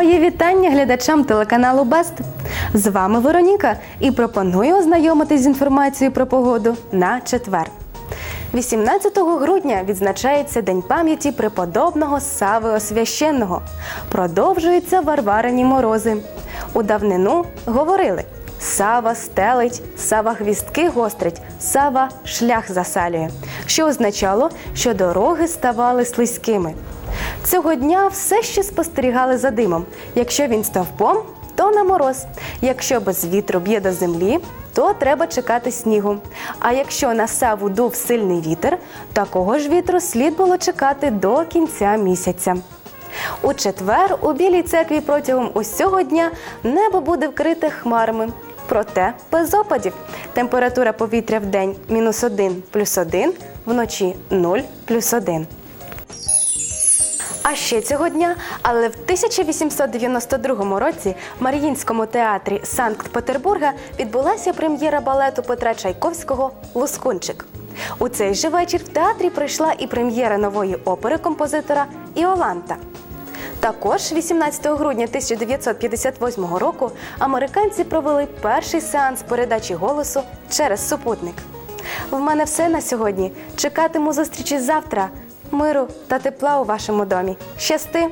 Мої вітання глядачам телеканалу Бест. З вами Вероніка і пропоную ознайомитись з інформацією про погоду на четвер. 18 грудня відзначається День пам'яті преподобного Сави Освященного. Продовжуються варварині морози. У давнину говорили: Сава стелить, сава гвістки гострить, сава шлях засалює, що означало, що дороги ставали слизькими. Цього дня все ще спостерігали за димом. Якщо він стовпом, то на мороз. Якщо без вітру б'є до землі, то треба чекати снігу. А якщо на саву дув сильний вітер, такого ж вітру слід було чекати до кінця місяця. У четвер у Білій церкві протягом усього дня небо буде вкрите хмарами. Проте без опадів. Температура повітря в день мінус 1 плюс 1, вночі 0 плюс 1. А ще цього дня, але в 1892 році в Маріїнському театрі Санкт-Петербурга відбулася прем'єра балету Петра Чайковського Лускунчик. У цей же вечір в театрі пройшла і прем'єра нової опери композитора Іоланта. Також 18 грудня 1958 року американці провели перший сеанс передачі голосу через супутник. В мене все на сьогодні. Чекатиму зустрічі завтра. Миру та тепла у вашому домі. Щасти!